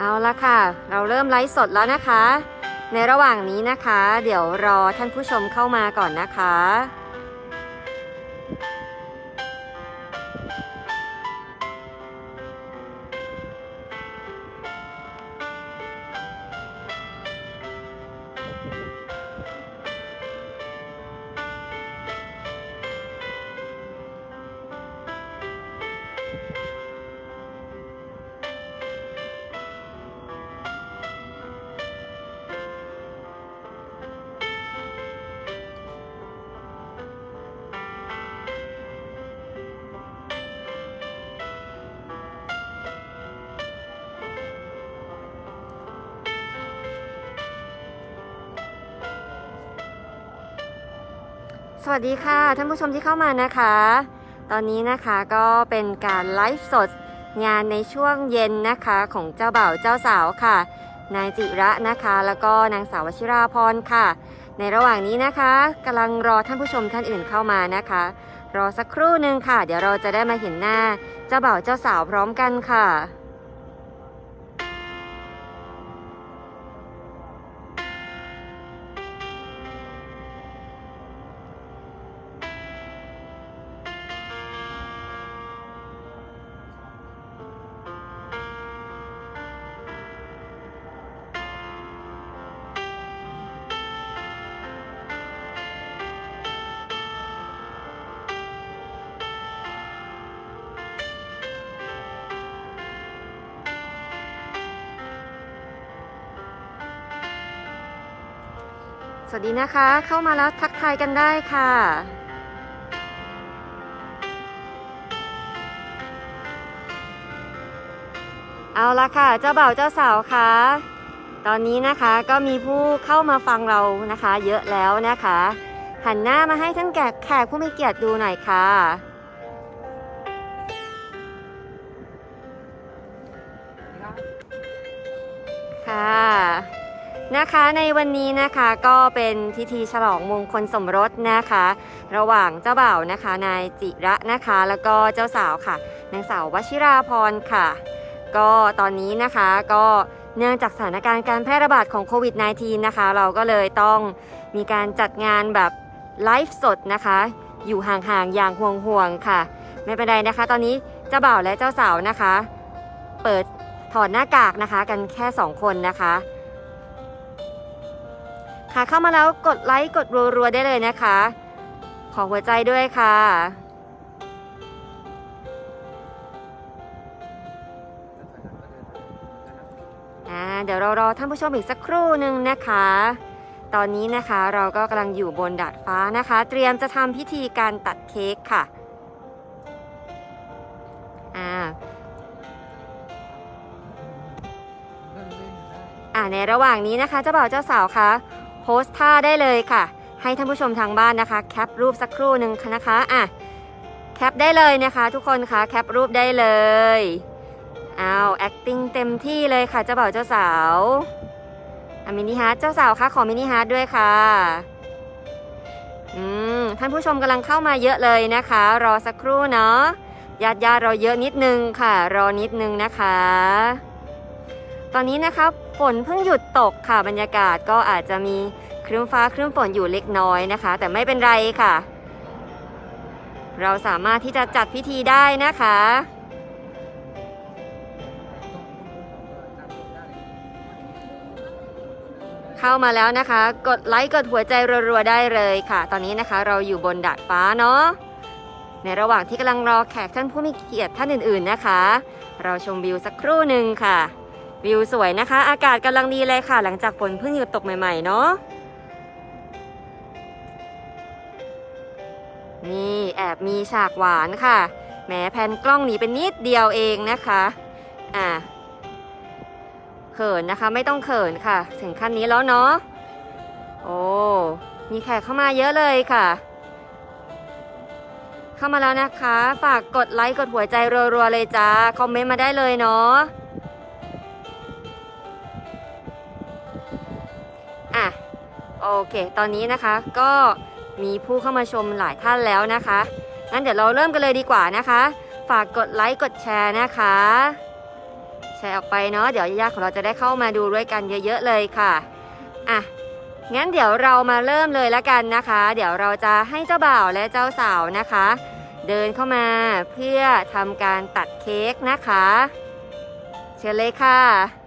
เอาละค่ะ เราเริ่มไลฟ์สดแล้วนะคะ ในระหว่างนี้นะคะ เดี๋ยวรอท่านผู้ชมเข้ามาก่อนนะคะ วัสดีค่ะ ท่านผู้ชมที่เข้ามานะคะ ตอนนี้นะคะก็เป็นการไลฟ์สดงานในช่วงเย็นนะคะของเจ้าบ่าวเจ้าสาวค่ะ นายจิระนะคะ แล้วก็นางสาววชิราพรค่ะ ในระหว่างนี้นะคะกำลังรอท่านผู้ชมท่านอื่นเข้ามานะคะ รอสักครู่หนึ่งค่ะ เดี๋ยวเราจะได้มาเห็นหน้าเจ้าบ่าวเจ้าสาวพร้อมกันค่ะ สวัสดีนะคะ เข้ามาแล้วทักทายกันได้ค่ะเอาละค่ะ เจ้าบ่าวเจ้าสาวคะตอนนี้นะคะก็มีผู้เข้ามาฟังเรานะคะ เยอะแล้วนะคะ หันหน้ามาให้ท่านแขกแขกผู้มีเกียรติดูหน่อยค่ะ ค่ะ นะคะในวันนี้นะคะก็เป็นพิธีฉลองมงคลสมรสนะคะ ระหว่างเจ้าบ่าวนะคะนายจิระนะคะ แล้วก็เจ้าสาวค่ะนางสาววชิราพรค่ะ ก็ตอนนี้นะคะก็เนื่องจากสถานการณ์การแพร่ระบาดของโควิด -19 นะคะ เราก็เลยต้องมีการจัดงานแบบไลฟ์สดนะคะ อยู่ห่างๆอย่างห่วงๆค่ะ ไม่เป็นไรนะคะ ตอนนี้เจ้าบ่าวและเจ้าสาวนะคะ เปิดถอดหน้ากากนะคะ กันแค่ 2 คนนะคะะเข้ามาแล้วกดไลค์กดรัวๆได้เลยนะคะ ขอหัวใจด้วยค่ะอ่าเดี๋ยวเรารอท่านผู้ชมอีกสักครู่หนึ่งนะคะ ตอนนี้นะคะเราก็กำลังอยู่บนดาดฟ้านะคะ เตรียมจะทำพิธีการตัดเค้กค่ะอ่าอ่าในระหว่างนี้นะคะเจ้าบ่าวเจ้าสาวคะ พสท่าได้เลยค่ะ ให้ท่านผู้ชมทางบ้านนะคะ แคปรูปสักครู่หนึ่งนะคะอะแคปได้เลยนะคะ ทุกคนคะแคปรูปได้เลยเอาว acting เต็มที่เลยค่ะเจ้าบ่าวเจ้าสาวอมินิฮาร์ดเจ้าสาวคะขอมินิฮาร์ดด้วยค่ะอืมท่านผู้ชมกำลังเข้ามาเยอะเลยนะคะ รอสักครู่เนาะญาติญาติๆราเยอะนิดนึงค่ะ รอนิดนึงนะคะ ตอนนี้นะคะ ฝนเพิ่งหยุดตกค่ะบรรยากาศก็อาจจะมีครึ้มฟ้าครึ้มฝนอยู่เล็กน้อยนะคะ แต่ไม่เป็นไรค่ะ เราสามารถที่จะจัดพิธีได้นะคะ เข้ามาแล้วนะคะ กดไลค์กดหัวใจรัวๆได้เลยค่ะ ตอนนี้นะคะเราอยู่บนดาดฟ้าเนาะในระหว่างที่กำลังรอแขกท่านผู้มีเกียรติท่านอื่นๆนะคะ เราชมวิวสักครู่หนึ่งค่ะ วิวสวยนะคะ อากาศกำลังดีเลยค่ะ หลังจากฝนเพิ่งหยุดตกใหม่ๆเนาะนี่แอบมีฉากหวานค่ะแหมแผ่นกล้องหนีเป็นนิดเดียวเองนะคะอะเขินนะคะไม่ต้องเขินค่ะถึงขั้นนี้แล้วเนาะโอ้มีแขกเข้ามาเยอะเลยค่ะ เข้ามาแล้วนะคะ ฝากกดไลค์กดหัวใจรัวๆเลยจ้า คอมเมนต์มาได้เลยเนาะอะ เค ตอนนี้นะคะก็มีผู้เข้ามาชมหลายท่านแล้วนะคะ งั้นเดี๋ยวเราเริ่มกันเลยดีกว่านะคะ ฝากกดไลค์กดแชร์นะคะ แชร์ออกไปเนาะ เดี๋ยวญาติของเราจะได้เข้ามาดูด้วยกันเยอะๆเลยค่ะ อะ งั้นเดี๋ยวเรามาเริ่มเลยละกันนะคะ เดี๋ยวเราจะให้เจ้าบ่าวและเจ้าสาวนะคะ เดินเข้ามาเพื่อทำการตัดเค้กนะคะ เชิญเลยค่ะ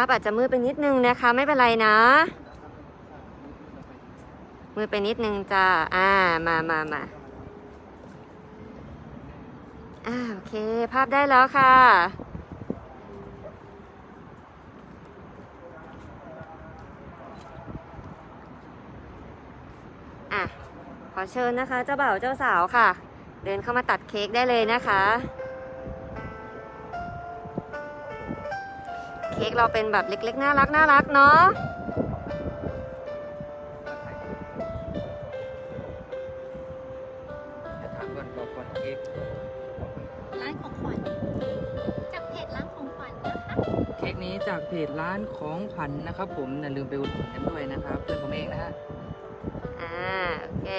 าพอาจจะมืดไปนิดนึงนะคะ ไม่เป็นไรนะ มือไปนิดนึงจ้าอ่ามามามาอ่าโอเค ภาพได้แล้วค่ะอะขอเชิญนะคะ เจ้าบ่าวเจ้าสาวค่ะ เดินเข้ามาตัดเค้กได้เลยนะคะ เค้กเราเป็นแบบเล็ก ๆ น่ารักน่ารักเนาะถามก่อนบอกก่อนเค้กร้านของขวัญจากเพจร้านของขวัญนะคะเค้กนี้จากเพจร้านของขวัญนะครับผมอย่าลืมไปอุดหนุนกันด้วยนะครับเพื่อนผมเองนะฮะอ่าโอเค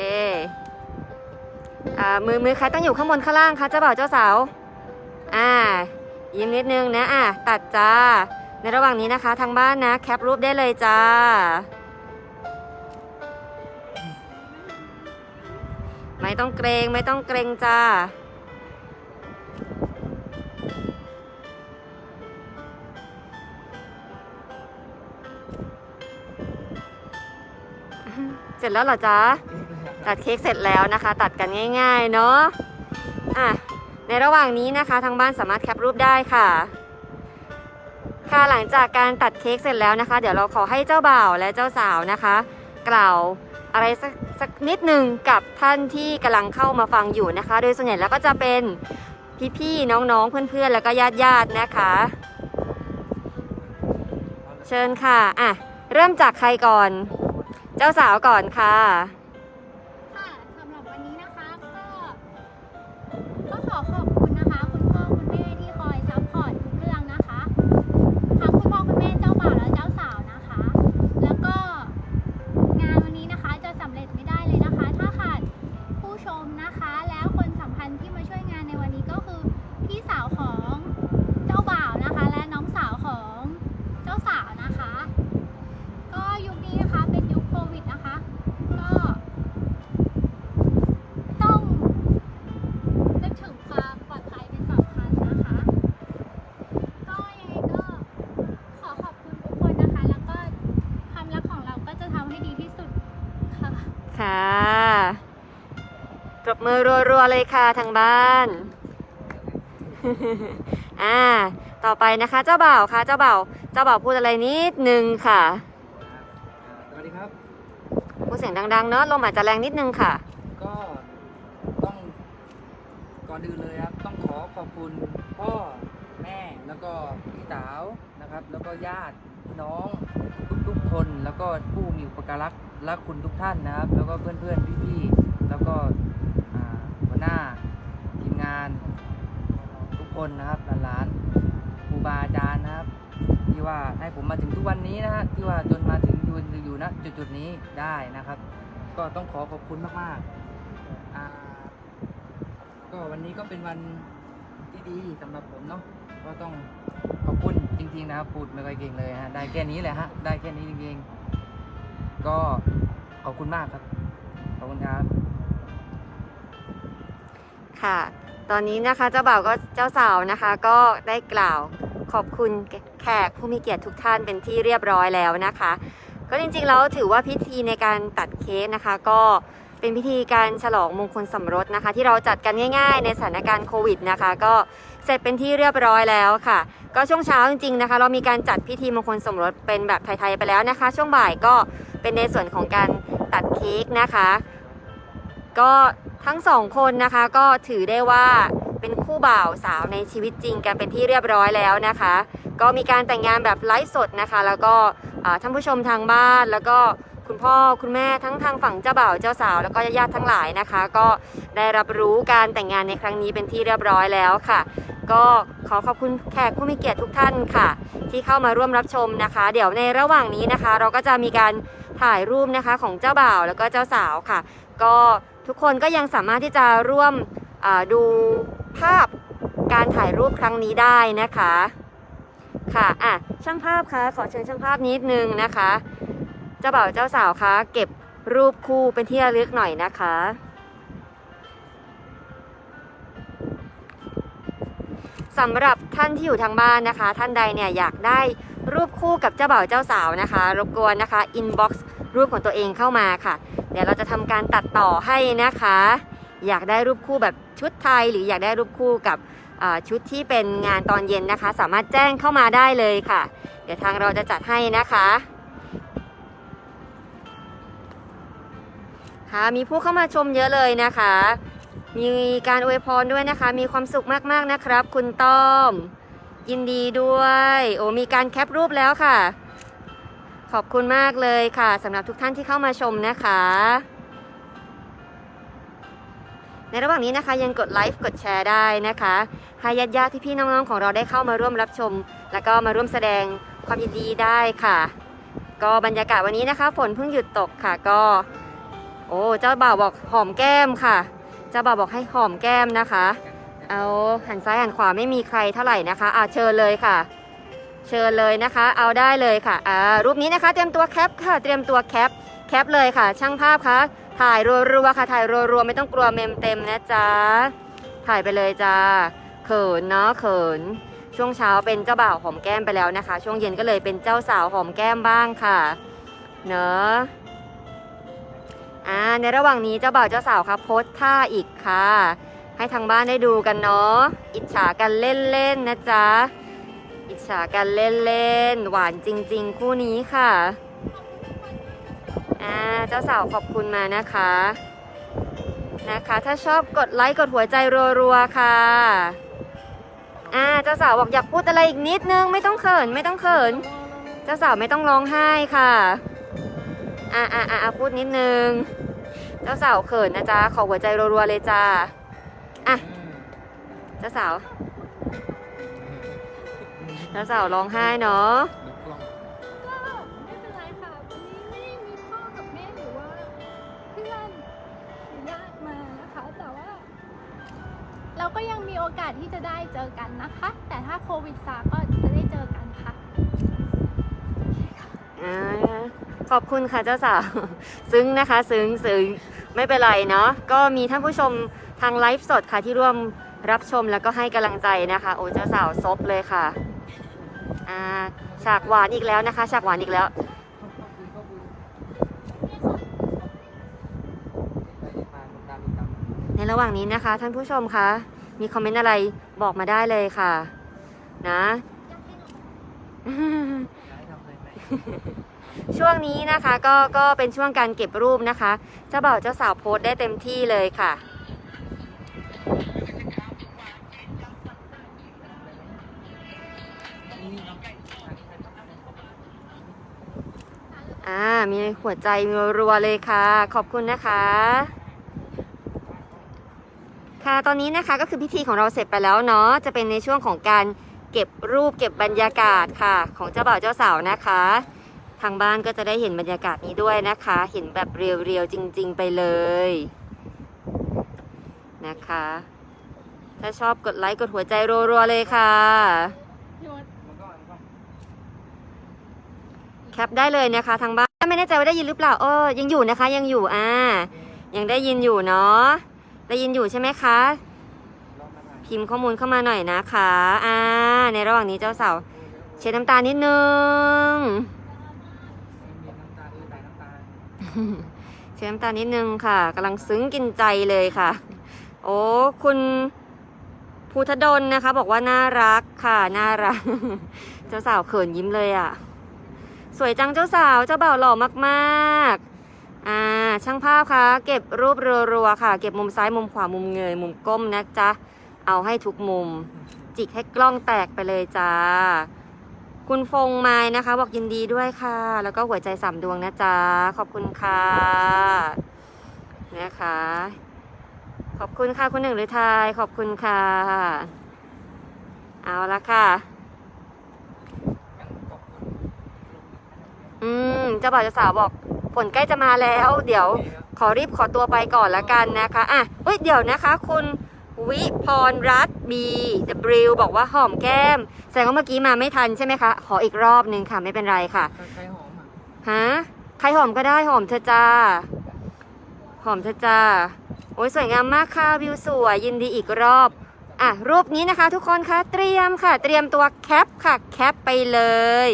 อ่ามือมือใครต้องอยู่ข้างบนข้างล่างคะเจ้าบ่าวเจ้าสาวอ่ายิ้มนิดนึงนะอะตัดจ้า ในระหว่างนี้นะคะทางบ้านนะแคปรูปได้เลยจ้า ไม่ต้องเกรงไม่ต้องเกรงจ้าเสร็จแล้วเหรอจ๊ะตัดเค้กเสร็จแล้วนะคะ ตัดกันง่าย ๆ เนาะอะในระหว่างนี้นะคะทางบ้านสามารถแคปรูปได้ค่ะค่ะ หลังจากการตัดเค้กเสร็จแล้วนะคะ เดี๋ยวเราขอให้เจ้าบ่าวและเจ้าสาวนะคะ กล่าวอะไรสักสักนิดหนึ่งกับท่านที่กำลังเข้ามาฟังอยู่นะคะ โดยส่วนใหญ่แล้วก็จะเป็นพี่ๆน้องๆเพื่อนๆ แล้วก็ญาติๆนะคะ เชิญค่ะอะ เริ่มจากใครก่อน เจ้าสาวก่อนค่ะ รบมือรัวๆเลยค่ะทางบ้าน อ่า ต่อไปนะคะ เจ้าบ่าวค่ะ เจ้าบ่าวเจ้าบ่าวพูดอะไรนิดนึงค่ะสวัสดีครับพูดเสียงดังๆเนาะลมอาจจะแรงนิดนึงค่ะ ก็ต้องก่อนอื่นเลยครับ ต้องขอขอบคุณพ่อแม่แล้วก็พี่สาวนะครับ แล้วก็ญาติพี่น้องทุกๆคนแล้วก็ผู้มีอุปการะและคุณทุกท่านนะครับ แล้วก็เพื่อนๆพี่ๆแล้วก็อ่าหั วหน้าทีมงาน ทุกคนนะครับหลานๆครูบาอาจารย์นะครับ ที่ว่าให้ผมมาถึงทุกวันนี้นะฮะที่ว่าจนมาถึงอยู่อยู่นะจุดๆนี้ได้นะครับ ก็ต้องขอขอบคุณมากๆอ่าก็วันนี้ก็เป็นวันที่ดีสำหรับผมเนาะก็ต้องขอบคุณจริงๆนะครับพูดไม่ค่อยเก่งเลยฮะได้แค่นี้แหละฮะได้แค่นี้จริงๆ ก็ขอบคุณมากครับขอบคุณครับ ค่ะ ตอนนี้นะคะเจ้าบ่าวก็เจ้าสาวนะคะ ก็ได้กล่าวขอบคุณแขกผู้มีเกียรติทุกท่านเป็นที่เรียบร้อยแล้วนะคะ ก็จริงๆแล้วถือว่าพิธีในการตัดเค้กนะคะ ก็เป็นพิธีการฉลองมงคลสมรสนะคะ ที่เราจัดกันง่าย ๆ ในสถานการณ์โควิดนะคะ ก็เสร็จเป็นที่เรียบร้อยแล้วค่ะ ก็ช่วงเช้าจริงๆนะคะ เรามีการจัดพิธีมงคลสมรสเป็นแบบไทยๆไปแล้วนะคะ ช่วงบ่ายก็เป็นในส่วนของการตัดเค้กนะคะ ก็ทั้งสองคนนะคะก็ถือได้ว่าเป็นคู่บ่าวสาวในชีวิตจริงกันเป็นที่เรียบร้อยแล้วนะคะ ก็มีการแต่งงานแบบไลฟ์สดนะคะ แล้วก็ท่านผู้ชมทางบ้านแล้วก็คุณพ่อคุณแม่ทั้งทางฝั่งเจ้าบ่าวเจ้าสาว แล้วก็ญาติทั้งหลายนะคะ ก็ได้รับรู้การแต่งงานในครั้งนี้เป็นที่เรียบร้อยแล้วค่ะ ก็ขอขอบคุณแขกผู้มีเกียรติทุกท่านค่ะ ที่เข้ามาร่วมรับชมนะคะ เดี๋ยวในระหว่างนี้นะคะ เราก็จะมีการถ่ายรูปนะคะของเจ้าบ่าวแล้วก็เจ้าสาวค่ะ ก็ ทุกคนก็ยังสามารถที่จะร่วมดูภาพการถ่ายรูปครั้งนี้ได้นะคะ ค่ะอะช่างภาพคะขอเชิญช่างภาพนิดนึงนะคะเจ้าบ่าวเจ้าสาวคะเก็บรูปคู่เป็นที่ระลึกหน่อยนะคะ สำหรับท่านที่อยู่ทางบ้านนะคะ ท่านใดเนี่ยอยากได้รูปคู่กับเจ้าบ่าวเจ้าสาวนะคะ รบกวนนะคะ inbox รูปของตัวเองเข้ามาค่ะ เดี๋ยวเราจะทำการตัดต่อให้นะคะ อยากได้รูปคู่แบบชุดไทย หรืออยากได้รูปคู่กับชุดที่เป็นงานตอนเย็นนะคะ สามารถแจ้งเข้ามาได้เลยค่ะ เดี๋ยวทางเราจะจัดให้นะคะค่ะมีผู้เข้ามาชมเยอะเลยนะคะ มีการอวยพรด้วยนะคะ มีความสุขมากๆนะครับ คุณต้อม ยินดีด้วย โอ้มีการแคปรูปแล้วค่ะ ขอบคุณมากเลยค่ะสำหรับทุกท่านที่เข้ามาชมนะคะ ในระหว่างนี้นะคะยังกดไลค์กดแชร์ได้นะคะให้ญาติญาติๆพี่ๆน้องๆของเราได้เข้ามาร่วมรับชม แล้วก็มาร่วมแสดงความยินดีได้ค่ะ ก็บรรยากาศวันนี้นะคะ ฝนเพิ่งหยุดตกค่ะก็ โอ้เจ้าบ่าวบอกหอมแก้มค่ะเจ้าบ่าวบอกให้หอมแก้มนะคะ เอาหันซ้ายหันขวาไม่มีใครเท่าไหร่นะคะอาเชิญเลยค่ะ เชิญเลยนะคะ เอาได้เลยค่ะอ่ารูปนี้นะคะ เตรียมตัวแคปค่ะ เตรียมตัวแคป แคปเลยค่ะ ช่างภาพคะถ่ายรัวๆค่ะ ถ่ายรัวๆไม่ต้องกลัวเมมเต็มนะจ๊ะ ถ่ายไปเลยจ้า เขินเนาะเขิน ช่วงเช้าเป็นเจ้าบ่าวหอมแก้มไปแล้วนะคะ ช่วงเย็นก็เลยเป็นเจ้าสาวหอมแก้มบ้างค่ะ เนอะอ่าในระหว่างนี้เจ้าบ่าวเจ้าสาวครับโพสท่าอีกค่ะ ให้ทางบ้านได้ดูกันเนาะ อิจฉากันเล่นๆนะจ๊ะ ฉากันเล่นๆ หวานจริง ๆ คู่นี้ค่ะอ่าเจ้าสาวขอบคุณมานะคะนะคะ ถ้าชอบกดไลค์กดหัวใจรัวๆค่ะอ่าเจ้าสาวบอกอยากพูดอะไรอีกนิดนึงไม่ต้องเขินไม่ต้องเขิน เจ้าสาวไม่ต้องร้องไห้ค่ะอ่าอ่าอ่าพูดนิดนึง เจ้าสาวเขินนะจ๊ะขอหัวใจรัวๆเลยจ้าอะเจ้าสาว เจ้าสาวร้องไห้เนาะก็ไม่เป็นไรค่ะวันนี้ไม่ได้มีพ่อกับแม่หรือว่าเพื่อนหรือญาติมานะคะ แต่ว่า เราก็ยังมีโอกาสที่จะได้เจอกันนะคะ แต่ถ้าโควิดซาก็จะได้เจอกันค่ะอ่าขอบคุณค่ะเจ้าสาวซึ้งนะคะซึ้งซึ้งไม่เป็นไรเนาะก็มีท่านผู้ชมทางไลฟ์สดค่ะที่ร่วมรับชมแล้วก็ให้กำลังใจนะคะ โอ้เจ้าสาวซบเลยค่ะ อ่าฉากหวานอีกแล้วนะคะฉากหวานอีกแล้ว ในระหว่างนี้นะคะท่านผู้ชมคะ มีคอมเมนต์อะไรบอกมาได้เลยค่ะ นะ ช่วงนี้นะคะก็ก็เป็นช่วงการเก็บรูปนะคะเจ้าบ่าวเจ้าสาวโพสต์ได้เต็มที่เลยค่ะ อ่า มีหัวใจรัวๆเลยค่ะ ขอบคุณนะคะ ค่ะ ตอนนี้นะคะก็คือพิธีของเราเสร็จไปแล้วเนาะ จะเป็นในช่วงของการเก็บรูปเก็บบรรยากาศค่ะ ของเจ้าบ่าวเจ้าสาวนะคะ ทางบ้านก็จะได้เห็นบรรยากาศนี้ด้วยนะคะ เห็นแบบเรียวๆจริง ๆ ไปเลย นะคะ ถ้าชอบกดไลค์กดหัวใจรัวๆเลยค่ะ แคปได้เลยนะคะ ทางบ้านไม่แน่ใจว่าได้ยินหรือเปล่าเออยังอยู่นะคะ ยังอยู่อ่า ยังได้ยินอยู่เนาะได้ยินอยู่ใช่ไหมคะ พิมพ์ข้อมูลเข้ามาหน่อยนะคะอ่าในระหว่างนี้เจ้าสาวเช็ดน้ำตานิดนึงเช็ดน้ำตานิดนึงค่ะกำลังซึ้งกินใจเลยค่ะ โอ้คุณภูทะดลนะคะ บอกว่าน่ารักค่ะ น่ารัก เจ้าสาวเขินยิ้มเลยอะ สวยจังเจ้าสาวเจ้าบ่าวหล่อมากๆ อ่า ช่างภาพคะเก็บรูปรัวๆค่ะ เก็บมุมซ้ายมุมขวามุมเงย มุมก้มนะจ๊ะ เอาให้ทุกมุม จิกให้กล้องแตกไปเลยจ้า คุณฟงไม้นะคะ บอกยินดีด้วยค่ะ แล้วก็หัวใจสามดวงนะจ๊ะ ขอบคุณค่ะ นะคะ ขอบคุณค่ะคุณหนึ่งหรือไทยขอบคุณค่ะ เอาละค่ะ งั้นขอบคุณ อืมเจ้าบ่าวเจ้าสาวบอกผลใกล้จะมาแล้ว เดี๋ยวขอรีบขอตัวไปก่อนละกันนะคะอะเฮ้ยเดี๋ยวนะคะคุณวิพรรัตน์บีเดบริวบอกว่าหอมแก้ม แสดงว่าเมื่อกี้มาไม่ทันใช่ไหมคะ ขออีกรอบหนึ่งค่ะไม่เป็นไรค่ะใครใครหอมอะฮะใครหอมก็ได้หอมเธอะจ้า หอมเธอะจ้า โอ้ยสวยงามมากค่ะวิวสวยยินดีอีกรอบ อะรูปนี้นะคะ ทุกคนคะเตรียมค่ะ เตรียมตัวแคปค่ะแคปไปเลย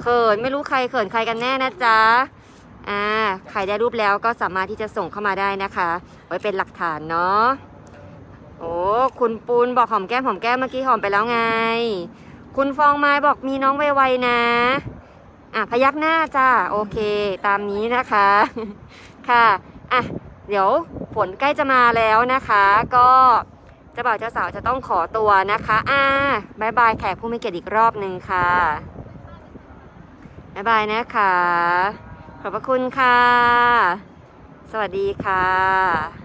เขินไม่รู้ใครเขินใครกันแน่นะจ๊ะอ่าใครได้รูปแล้วก็สามารถที่จะส่งเข้ามาได้นะคะ ไว้เป็นหลักฐานเนาะโอ้คุณปูนบอกหอมแก้มหอมแก้มเมื่อกี้หอมไปแล้วไง คุณฟองไม้บอกมีน้องไวๆนะอะพยักหน้าจ้าโอเค ตามนี้นะคะค่ะอะเดี๋ยวฝนใกล้จะมาแล้วนะคะ ก็เจ้าบ่าวเจ้าสาวจะต้องขอตัวนะคะ อ่าบายบายแขกผู้มีเกียรติอีกรอบหนึ่งค่ะ บายบายนะคะ ขอบพระคุณค่ะ สวัสดีค่ะ